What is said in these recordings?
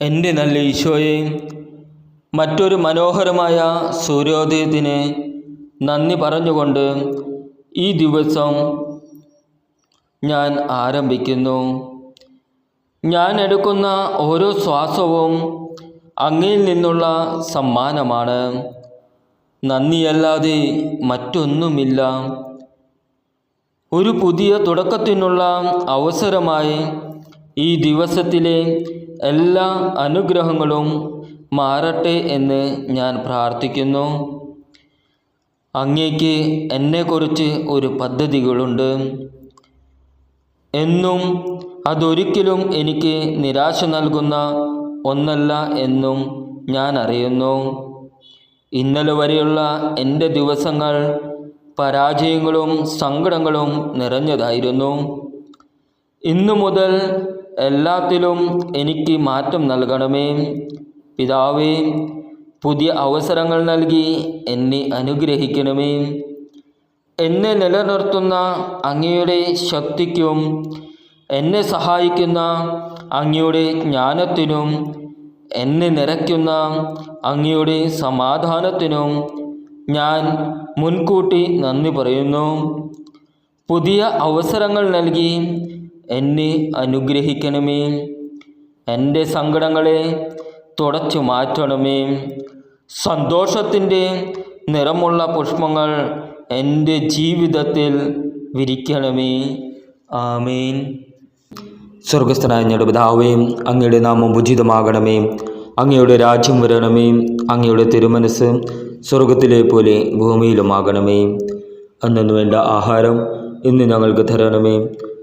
എന്റെ നല്ല ഈശോയെ മറ്റൊരു മനോഹരമായ സൂര്യോദയത്തിന് നന്ദി പറഞ്ഞുകൊണ്ട് ഈ ദിവസം ഞാൻ ആരംഭിക്കുന്നു. ഞാൻ എടുക്കുന്ന ഓരോ ശ്വാസവും അങ്ങയിൽ നിന്നുള്ള സമ്മാനമാണ്. നന്ദിയല്ലാതെ മറ്റൊന്നുമില്ല. ഒരു പുതിയ തുടക്കത്തിനുള്ള അവസരമായി ഈ ദിവസത്തിലെ എല്ലാ അനുഗ്രഹങ്ങളും മാറട്ടെ എന്ന് ഞാൻ പ്രാർത്ഥിക്കുന്നു. അങ്ങേക്ക് എന്നെക്കുറിച്ച് ഒരു പദ്ധതികളുണ്ട്. എന്നും അതൊരിക്കലും എനിക്ക് നിരാശ നൽകുന്ന ഒന്നല്ല എന്നും ഞാൻ അറിയുന്നു. ഇന്നലെ വരെയുള്ള എന്റെ ദിവസങ്ങൾ പരാജയങ്ങളും സങ്കടങ്ങളും നിറഞ്ഞതായിരുന്നു. ഇന്നു മുതൽ എല്ലാത്തിലും എനിക്ക് മാറ്റം നൽകണമേ. പിതാവേ പുതിയ അവസരങ്ങൾ നൽകി എന്നെ അനുഗ്രഹിക്കണമേ. എന്നെ നിലനിർത്തുന്ന അങ്ങയുടെ ശക്തിക്കും എന്നെ സഹായിക്കുന്ന അങ്ങയുടെ ജ്ഞാനത്തിനും എന്നെ നിറയ്ക്കുന്ന അങ്ങയുടെ സമാധാനത്തിനും ഞാൻ മുൻകൂട്ടി നന്ദി പറയുന്നു. പുതിയ അവസരങ്ങൾ നൽകി എന്നെ അനുഗ്രഹിക്കണമേ. എന്റെ സങ്കടങ്ങളെ തുടച്ചു മാറ്റണമേ. സന്തോഷത്തിന്റെ നിറമുള്ള പുഷ്പങ്ങൾ എന്റെ ജീവിതത്തിൽ വിരിക്കണമേ. ആമേൻ. സ്വർഗസ്ഥനായ ഞങ്ങളുടെ പിതാവേ അങ്ങയുടെ നാമം ഉചിതമാകണമേ. അങ്ങയുടെ രാജ്യം വരണമേ. അങ്ങയുടെ തിരുമനസ് സ്വർഗത്തിലെ പോലെ ഭൂമിയിലുമാകണമേ. അന്നു വേണ്ട ആഹാരം ഇന്ന് ഞങ്ങൾക്ക് തരണമേ.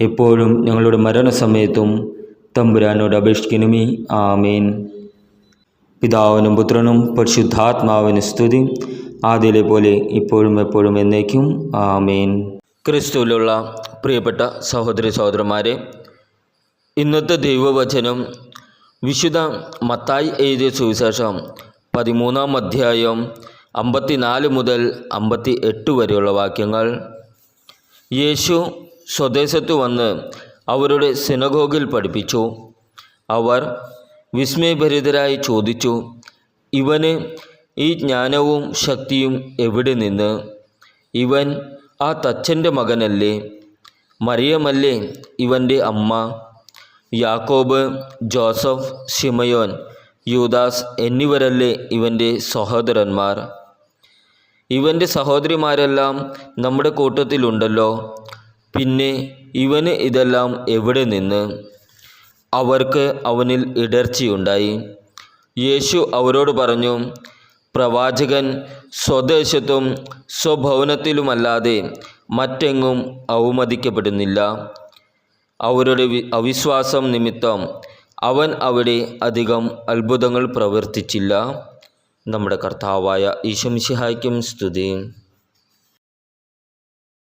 എപ്പോഴും ഞങ്ങളുടെ മരണസമയത്തും തമ്പുരാനോട് അപേക്ഷിക്കണമേ. ആമേൻ. പിതാവിനും പുത്രനും പരിശുദ്ധാത്മാവിന് സ്തുതി. ആദ്യയിലെ പോലെ ഇപ്പോഴും എപ്പോഴും എന്നേക്കും. ആമേൻ. ക്രിസ്തുവിലുള്ള പ്രിയപ്പെട്ട സഹോദരി സഹോദരന്മാരെ ഇന്നത്തെ ദൈവവചനം വിശുദ്ധ മത്തായി എഴുതിയ സുവിശേഷം പതിമൂന്നാം അധ്യായം അമ്പത്തിനാല് മുതൽ അമ്പത്തി എട്ട് വരെയുള്ള വാക്യങ്ങൾ. യേശു സ്വദേശത്ത് വന്ന് അവരുടെ സിനഗോഗിൽ പഠിപ്പിച്ചു. അവർ വിസ്മയഭരിതരായി ചോദിച്ചു ഇവന് ഈ ജ്ഞാനവും ശക്തിയും എവിടെ നിന്ന്? ഇവൻ ആ തച്ചന്റെ മകനല്ലേ? മറിയമല്ലേ ഇവന്റെ അമ്മ? യാക്കോബ് ജോസഫ് ഷിമയോൻ യൂദാസ് എന്നിവരല്ലേ ഇവന്റെ സഹോദരന്മാർ? ഇവന്റെ സഹോദരിമാരെല്ലാം നമ്മുടെ കൂട്ടത്തിലുണ്ടല്ലോ. പിന്നെ ഇവന് ഇതെല്ലാം എവിടെ നിന്ന്? അവർക്ക് അവനിൽ ഇടർച്ചയുണ്ടായി യേശു അവരോട് പറഞ്ഞു പ്രവാചകൻ സ്വദേശത്തും സ്വഭവനത്തിലുമല്ലാതെ മറ്റെങ്ങും അവമതിക്കപ്പെടുന്നില്ല. അവരുടെ അവിശ്വാസം നിമിത്തം അവൻ അവിടെ അധികം അത്ഭുതങ്ങൾ പ്രവർത്തിച്ചില്ല. നമ്മുടെ കർത്താവായ ഈശംഷിഹായ്ക്കും സ്തുതി.